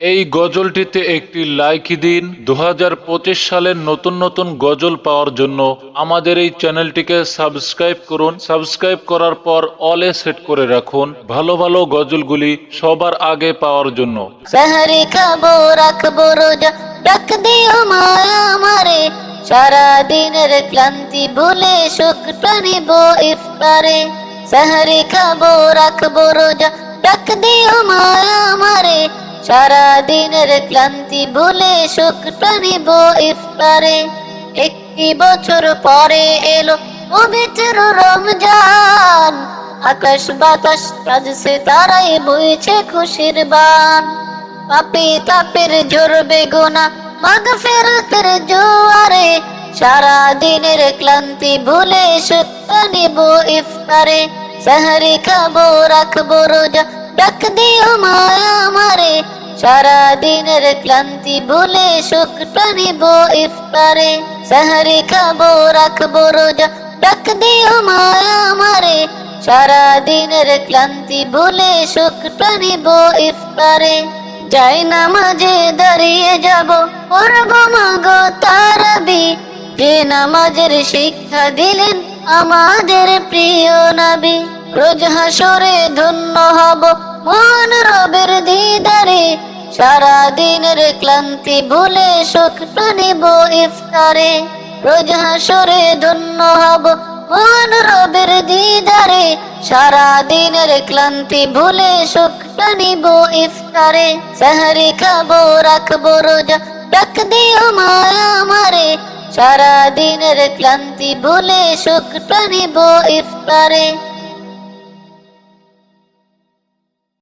এই গজলটিতে একটি লাইক দিন। দু হাজার পঁচিশ সালের নতুন নতুন গজল পাওয়ার জন্য আমাদের এই চ্যানেলটিকে সাবস্ক্রাইব করুন। সাবস্ক্রাইব করার পর অলে সেট করে রাখুন। ভালো ভালো গজলগুলি সবার আগে পাওয়ার জন্য। খাব, রাখব রোজা, ডাক দিও মায়া আমারে। সারা দিনের ক্লান্তি ভুলে সুখটা নিব ইফতারে। খাব, রাখব রোজা, ডাক দিও মায়া আমারে। সারা দিনের ক্লান্তি ভুলে সুখটা নিব ইফতারে। একটি বছর পরে এলো পবিত্র রমজান। আকাশ বাতাস কাজছে তারাই বইছে খুশির বান। পাপি তাপের ঝরবে গোনা মাগ ফেরতের জোয়ারে। সারা দিনের ক্লান্তি ভুলে সুখ নিব ইফতারে। সাহারি খাব, রাখব রোজা, ডাক দিও মায়া আমারে সারা দিনের ক্লান্তি ভুলে সুখটা নিব ইফতারে। সাহারি খাব, রাখব রোজা, ডাক দিও মায়া আমারে। সারা দিনের ক্লান্তি ভুলে সুখটা নিব ইফতারে। যাই না মাঝে দাঁড়িয়ে যাব, পড়ব মাগো তারাবি। যে নামাজের শিক্ষা দিলেন আমাদের প্রিয় নাবি। রোজ হাসরে ধন্য হব মন রবের দিদারে। সারা দিনের ক্লান্তি ভুলে সুখটা নিব ইফতারে। রোজ হাসরে ধন্য হব মন রবের দিদারে। সারা দিনের ক্লান্তি ভুলে সুখটা নিব ইফতারে। সাহারি খাব, রাখব, রোজা ডাক দিও মায়া আমারে। সারা দিনের ক্লান্তি ভুলে সুখটা নিব ইফতারে।